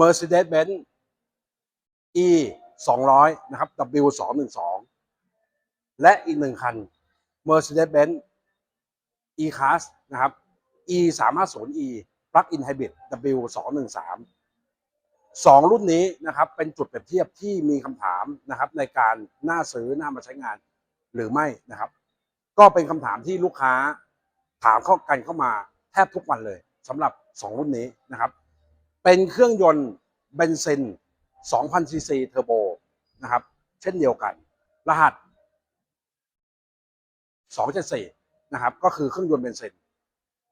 Mercedes-Benz E 200 นะครับ W 212และอีกหนึ่งคัน Mercedes-Benz E Class นะครับ E 350 E Plug-in Hybrid W 213สองรุ่นนี้นะครับ เป็นจุดเปรียบเทียบที่มีคำถามนะครับ ในการน่าซื้อน่ามาใช้งานหรือไม่นะครับ ก็เป็นคำถามที่ลูกค้าถามเข้ากันเข้ามาแทบทุกวันเลยสำหรับ 2 รุ่นนี้นะครับ เป็นเครื่องยนต์เบนซิน 2,000 ซีซีเทอร์โบนะครับ เช่นเดียวกัน รหัส 274 นะครับ ก็คือเครื่องยนต์เบนซิน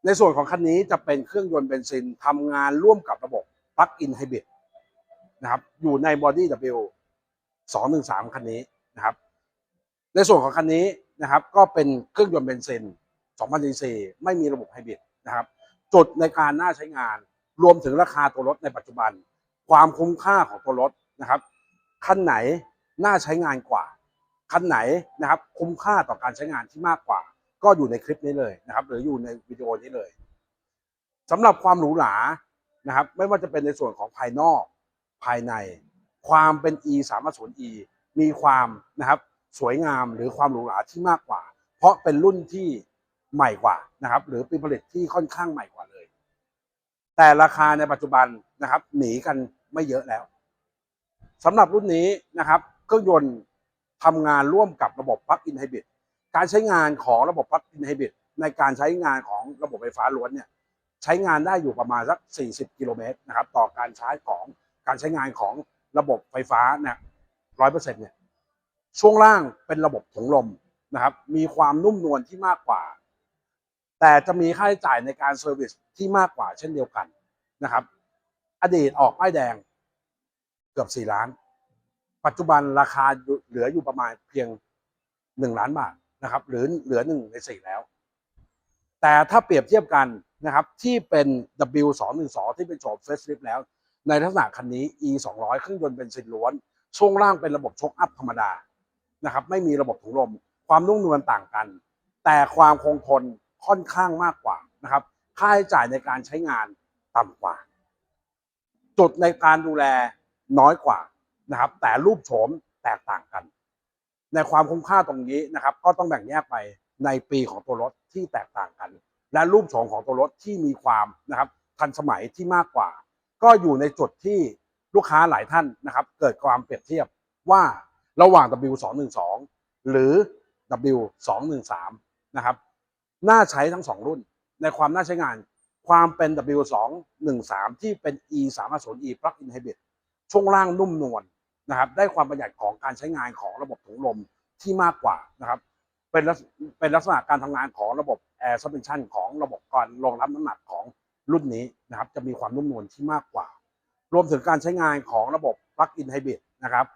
ในส่วนของคันนี้จะเป็นเครื่องยนต์เบนซินทำงานร่วมกับระบบ Plug-in Hybrid นะครับ อยู่ใน Body W 213 คันนี้นะครับ ในส่วนของคันนี้นะครับ ก็เป็นเครื่องยนต์เบนซิน 2,000 ซีซี ไม่มีระบบไฮบริดนะครับ จุดในการน่าใช้งาน รวมถึงราคาตัวรถในปัจจุบัน ความคุ้มค่าของตัวรถนะครับคันไหนน่าใช้งานกว่าคันไหนนะครับคุ้มค่าต่อการใช้งานที่มากกว่า ก็อยู่ในคลิปนี้เลยนะครับ หรืออยู่ในวิดีโอนี้เลยสำหรับความหรูหรานะครับ ไม่ว่าจะเป็นในส่วนของภายนอกภายใน ความเป็น e 3 0 e มีความนะครับสวยงามหรือความหรูหราที่มากกว่า เพราะเป็นรุ่นที่ใหม่กว่านะครับ หรือเปีผลิตที่ค่อนข้างใหม่กว่าเลย แต่ราคาในปัจจุบันนะครับ หนีกันไม่เยอะแล้วสำหรับรุ่นนี้นะครับ เครื่องยนต์ทำงานร่วมกับระบบ Plug-in Hybrid การใช้งานของระบบ Plug-in Hybrid ในการใช้งานของระบบไฟฟ้าล้วนเนี่ยใช้งานได้อยู่ประมาณสัก 40 กิโลเมตรนะครับต่อการใช้ของการใช้งานของระบบไฟฟ้าเนี่ยร้อยเปอร์เซ็นต์เนี่ยช่วงล่างเป็นระบบถุงลมนะครับ มีความนุ่มนวลที่มากกว่า แต่จะมีค่าใช้จ่ายในการเซอร์วิสที่มากกว่าเช่นเดียวกันนะครับ อดีตออกป้ายแดงเกือบ 4 ล้าน ปัจจุบันราคาเหลืออยู่ประมาณเพียง 1 ล้านบาทนะครับ หรือเหลือ 1 ใน 4 แล้ว แต่ถ้าเปรียบเทียบกันนะครับที่เป็น W 2 1 2 ที่เป็นโฉมเฟสลิฟแล้ว ในลักษณะคันนี้ E 2 0 0 เครื่องยนต์เป็นซินล้วน ช่วงล่างเป็นระบบชกอัพธรรมดานะครับ ไม่มีระบบถุงลม ความนุ่มนวลต่างกัน แต่ความคงทน ค่อนข้างมากกว่านะครับ ค่าใช้จ่ายในการใช้งานต่ำกว่า จุดในการดูแลน้อยกว่านะครับ แต่รูปโฉมแตกต่างกัน ในความคุ้มค่าตรงนี้นะครับ ก็ต้องแบ่งแยกไปในปีของตัวรถที่แตกต่างกัน และรูปโฉมของตัวรถที่มีความนะครับ ทันสมัยที่มากกว่า ก็อยู่ในจุดที่ลูกค้าหลายท่านนะครับ เกิดความเปรียบเทียบว่าระหว่าง W 2 1 2 หรือ W 2 1 3 นะครับ น่าใช้ทั้งสองรุ่น ในความน่าใช้งาน ความเป็น W 2 1 3 ที่เป็น E 3 5 0 E Plug-in Hybrid ช่วงล่างนุ่มนวลนะครับ ได้ความประหยัดของการใช้งานของระบบถุงลมที่มากกว่านะครับ เป็นเป็นลักษณะการทำงานของระบบ Air Suspension ของระบบการรองรับน้ำหนักของรุ่นนี้นะครับ จะมีความนุ่มนวลที่มากกว่า รวมถึงการใช้งานของระบบ Plug-in Hybrid นะครับ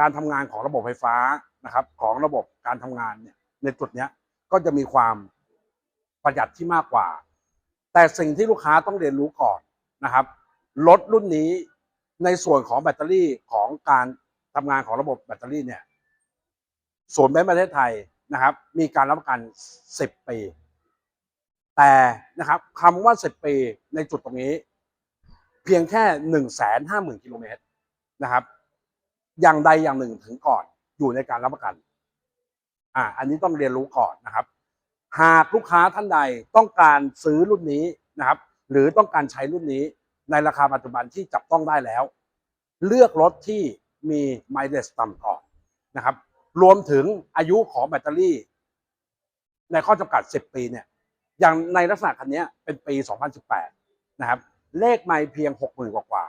การทำงานของระบบไฟฟ้านะครับ ของระบบการทำงานเนี่ยในจุดนี้ก็จะมีความ ประหยัดที่มากกว่า แต่สิ่งที่ลูกค้าต้องเรียนรู้ก่อนนะครับรถรุ่นนี้ในส่วนของแบตเตอรี่ของการทำงานของระบบแบตเตอรี่เนี่ยส่วนแบงก์ประเทศไทยนะครับ มีการรับประกัน 10 ปี แต่นะครับคำว่า 10 ปีในจุดตรงนี้ เพียงแค่ 1 5 0 0 0 0กิโลเมตรนะครับ อย่างใดอย่างหนึ่งถึงก่อนอยู่ในการรับประกัน อ่า อันนี้ต้องเรียนรู้ก่อนนะครับ หากลูกค้าท่านใดต้องการซื้อรุ่นนี้นะครับ หรือต้องการใช้รุ่นนี้ในราคาปัจจุบันที่จับต้องได้แล้ว เลือกรถที่มีไมล์เลสต่ำก่อนนะครับ รวมถึงอายุของแบตเตอรี่ ในข้อจำกัด 10 ปีเนี่ยอย่างในลักษณะคันนี้เป็นปี 2018 นะครับ เลขไม่เพียง 60,000 กว่า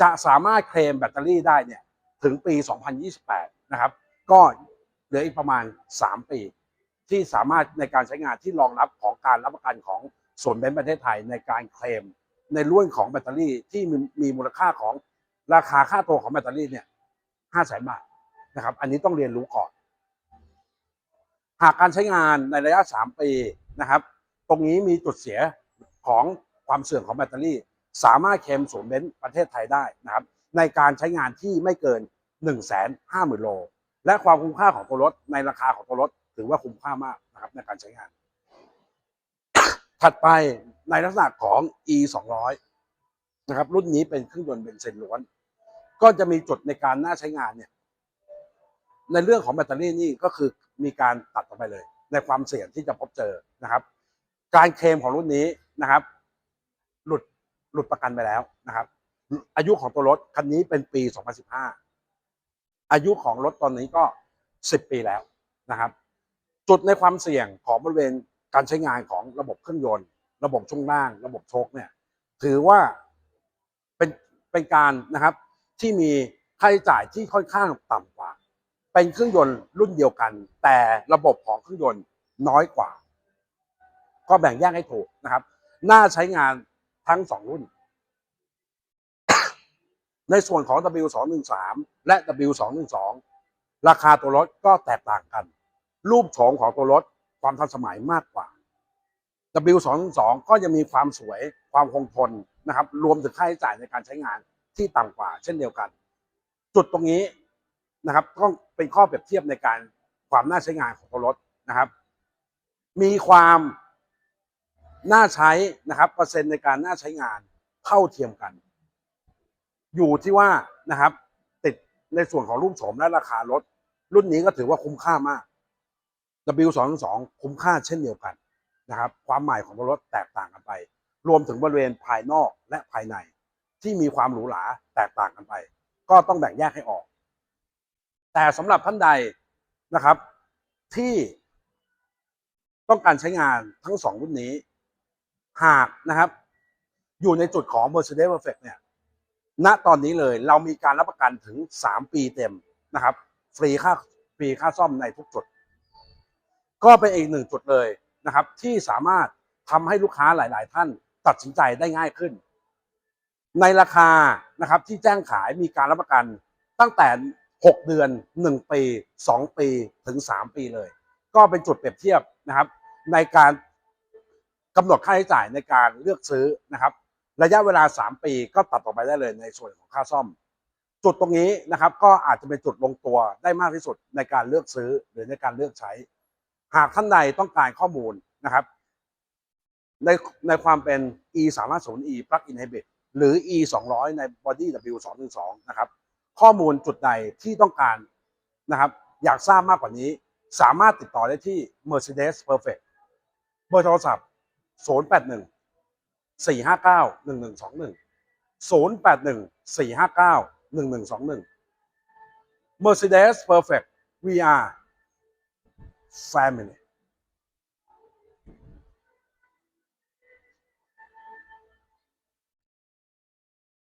จะสามารถเคลมแบตเตอรี่ได้เนี่ยถึงปี 2028 นะครับ ก็เหลืออีกประมาณ 3 ปี ที่สามารถในการใช้งานที่รองรับของการรับประกันของส่วนแบงก์ประเทศไทยในการเคลม ในรุ่นของแบตเตอรี่ที่มีมูลค่าของราคาค่าตัวของแบตเตอรี่เนี่ย5แสนบาทนะครับ อันนี้ต้องเรียนรู้ก่อน หากการใช้งานในระยะ 3 ปีนะครับ ตรงนี้มีจุดเสียของความเสื่อมของแบตเตอรี่ สามารถเคลมศูนย์เบนซ์ประเทศไทยได้นะครับ ในการใช้งานที่ไม่เกิน 1 5 0 0 0 0โล และความคุ้มค่าของตัวรถในราคาของตัวรถ ถือว่าคุ้มค่ามากนะครับในการใช้งาน ถัดไปในลักษณะของ e 2 0 0นะครับ รุ่นนี้เป็นเครื่องยนต์เบนซินล้วน ก็จะมีจุดในการน่าใช้งานเนี่ย ในเรื่องของแบตเตอรี่นี่ก็คือมีการตัดออกไปเลย ในความเสี่ยงที่จะพบเจอนะครับ การเคลมของรุ่นนี้นะครับ หลุดหลุดประกันไปแล้วนะครับ อายุของตัวรถคันนี้เป็นปี 2015 อายุของรถตอนนี้ก็ 10 ปีแล้วนะครับ จุดในความเสี่ยงของบริเวณการใช้งานของระบบเครื่องยนต์ ระบบช่วงล่าง ระบบโชคเนี่ยถือว่าเป็นเป็นการนะครับที่มีค่าใช้จ่ายที่ค่อนข้างต่ำกว่า เป็นเครื่องยนต์รุ่นเดียวกัน แต่ระบบของเครื่องยนต์น้อยกว่า ก็แบ่งแยกให้ถูกนะครับ น่าใช้งานทั้งสองรุ่น ในส่วนของ W213 และ W212 ราคาตัวรถก็แตกต่างกัน รูปโฉมของตัวรถความทันสมัยมากกว่า W22 ก็จะมีความสวยความคงทนนะครับ รวมถึงค่าใช้จ่ายในการใช้งานที่ต่ำกว่า เช่นเดียวกัน จุดตรงนี้นะครับก็เป็นข้อเปรียบเทียบในการความน่าใช้งานของตัวรถนะครับ มีความน่าใช้นะครับเปอร์เซ็นต์ในการน่าใช้งานเท่าเทียมกัน อยู่ที่ว่านะครับ ติดในส่วนของรูปโฉมและราคารถ รุ่นนี้ก็ถือว่าคุ้มค่ามาก W212 คุ้มค่าเช่นเดียวกันนะครับ ความใหม่ของตัวรถแตกต่างกันไป รวมถึงบริเวณภายนอกและภายใน ที่มีความหรูหราแตกต่างกันไป ก็ต้องแบ่งแยกให้ออก แต่สำหรับท่านใดนะครับ ที่ต้องการใช้งานทั้งสองรุ่นนี้ หากนะครับ อยู่ในจุดของ Mercedes Perfect เนี่ยณตอนนี้เลยเรามีการรับประกันถึง 3 ปีเต็มนะครับ ฟรีค่าฟรีค่าซ่อมในทุกจุด ก็เป็นอีกหนึ่งจุดเลยนะครับที่สามารถทำให้ลูกค้าหลาย ๆ ท่านตัดสินใจได้ง่ายขึ้น ในราคานะครับที่แจ้งขายมีการรับประกันตั้งแต่ 6 เดือน 1 ปี 2 ปีถึง 3 ปีเลย ก็เป็นจุดเปรียบเทียบนะครับ ในการกำหนดค่าใช้จ่ายในการเลือกซื้อนะครับ ระยะเวลา 3 ปีก็ตัดออกไปได้เลยในส่วนของค่าซ่อม จุดตรงนี้นะครับ ก็อาจจะเป็นจุดลงตัวได้มากที่สุดในการเลือกซื้อหรือในการเลือกใช้ หากท่านใดต้องการข้อมูลนะครับ ในในความเป็น e 3 5 0 e plug-in hybrid หรือ e 2 0 0ใน body w 2 1 2นะครับ ข้อมูลจุดใดที่ต้องการนะครับ อยากทราบมากกว่านี้ สามารถติดต่อได้ที่ Mercedes Perfect เบอร์โทรศัพท์ 081 459 1121 081 459 1121 Mercedes Perfect we are family